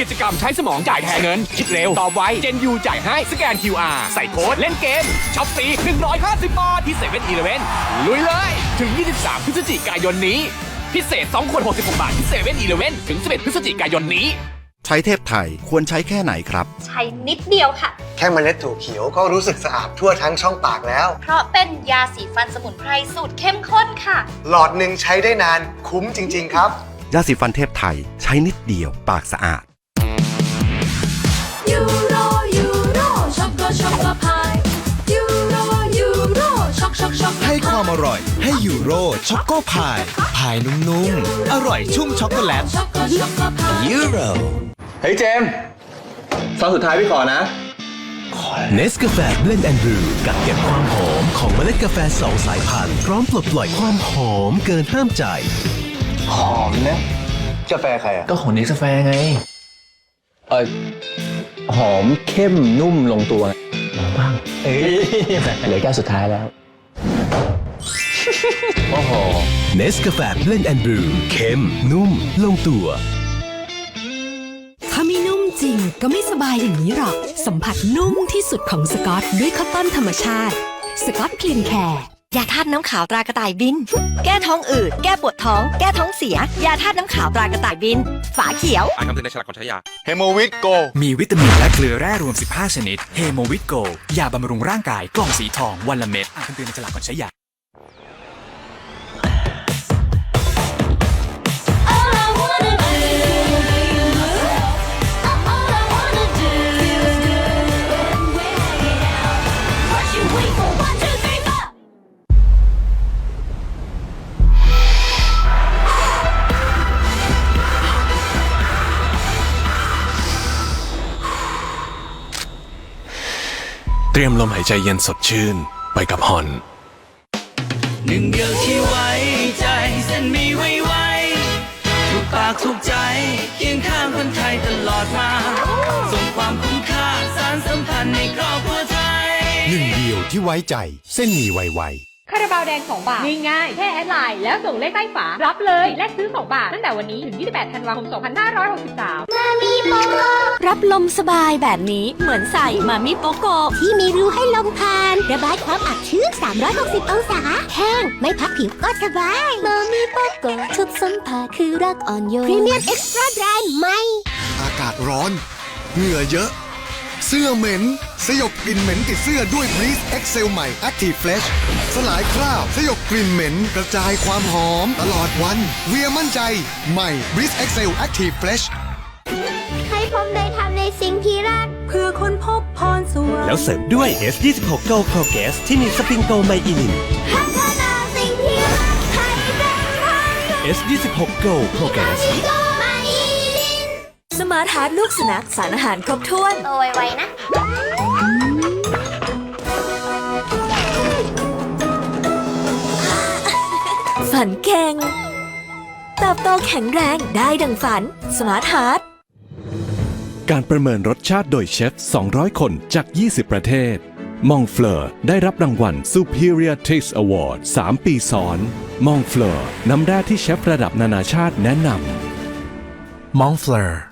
กิจกรรมใช้สมองจ่ายแทนเงิน คิดเร็ว ตอบไวเจนยูจ่ายให้ สแกน QR ใส่โค้ด เล่นเกมช็อปฟรี150 บาท ที่เซเว่นอีเลเวนลุยเลย ถึง 23 พฤศจิกายนนี้ พิเศษ2ขวด66 บาท ที่เซเว่นอีเลเวนถึง 11 พฤศจิกายนนี้ ใช้เทพไทยควรใช้แค่ไหนครับ ใช้นิดเดียวค่ะ แค่เมล็ดถั่วเขียวก็รู้สึกสะอาดทั่วทั้งช่องปากแล้ว เพราะเป็นยาสีฟันสมุนไพรสูตรเข้มข้นค่ะ หลอดหนึ่งใช้ได้นานคุ้มจริง ๆ ครับ ยาสีฟันเทพไทยใช้นิดเดียวปากสะอาด ยูโรยูโรช็อกโกช็อกโกพายยูโรยูโรช็อกช็อกช็อกโกให้ความอร่อยให้ยูโรช็อกโกพายพายนุ่มๆ อร่อยชุ่มช็อกโกแลตช็อกโกช็อกโกพายยูโรเฮ้ยเจมส์ซองสุดท้ายพี่ขอนะ เนสกาแฟเบลนด์แอนด์บรูกักเก็บความหอมของเมล็ดกาแฟสองสายพันธุ์พร้อมปลดปล่อยความหอมเกินห้ามใจ หอมนะกาแฟใครอะ ก็ของเนสกาแฟไง เออ หอมเข้มนุ่มลงตัวลองบ้างเอ้ยเหลือแก้วสุดท้ายแล้ว โอ้โหเนสกาแฟเบลนด์แอนด์บรูเข้มนุ่มลงตัว ถ้าไม่นุ่มจริงก็ไม่สบายอย่างนี้หรอก สัมผัสนุ่มที่สุดของสกอตด้วยคอตตอนธรรมชาติ สกอตคลีนแคร์ ยาธาตุน้ำขาวตรากระต่ายบิน แก้ท้องอืด แก้ปวดท้อง แก้ท้องเสีย ยาธาตุน้ำขาวตรากระต่ายบิน ฝาเขียว อ่านคำเตือนในฉลากก่อนใช้ยา เฮโมวิตโก มีวิตามินและเกลือแร่รวม 15 ชนิด เฮโมวิตโก ยาบำรุงร่างกาย กล่องสีทอง วันละเม็ด อ่านคำเตือนในฉลากก่อนใช้ยา รียมลมหายใจเย็นสดชื่นไปกับฮอน หนึ่งเดียวที่ไว้ใจเส้นมีไว้ไว้ถูกปากถูกใจเคียงข้างคนไทยตลอดมา ส่งความคุ้มค่าสารสัมพันธ์ในครอบครัวไทย หนึ่งเดียวที่ไว้ใจเส้นหมีไวๆ คาราบาวแดง 2 บาท ง่ายๆ แค่แอดไลน์แล้วส่งเลขใต้ฝา รับเลย แลกซื้อ 2 บาท ตั้งแต่วันนี้ถึง 28 ธันวาคม 2563รับลมสบายแบบนี้เหมือนใส่มามิโปโกที่มีรูให้ลมผ่าน ระบายความอับชื้น 360 องศา แห้ง ไม่พักผิวก็สบาย มามีโปโกทุกสัมผัสคือรักอ่อนโยนพรีเมียมเอ็กซ์ตร้าแบรนด์ใหม่อากาศร้อน เหงื่อเยอะ เสื้อเหม็น สยบกลิ่นเหม็นติดเสื้อด้วย Breeze Excel ใหม่ Active Fresh สลายคราบสยบกลิ่นเหม็น กระจายความหอมตลอดวัน เวียมั่นใจใหม่ Breeze Excel Active Fresh ให้ผมได้ทำในสิ่งที่รักเพื่อคนพบพรสวรรค์แล้วเสริมด้วย S26 Go Pro Gas ที่มีสปริงโกไมอินิน พัฒนาสิ่งที่รักให้เป็นทาง S26 Go Pro Gas ก็ไม่ลิน สมาร์ทฮาร์ดลูกสุนัขสารอาหารครบถ้วน โตไวๆนะ ฝันเก่งเติบโตแข็งแรงได้ดังฝัน สมาร์ทฮาร์ดการประเมินรสชาติโดยเชฟ 200 คนจาก 20 ประเทศ มองเฟลอร์ได้รับรางวัล Superior Taste Award 3 ปีซ้อน มองเฟลอร์น้ำแร่ที่เชฟระดับนานาชาติแนะนำมองเฟลอร์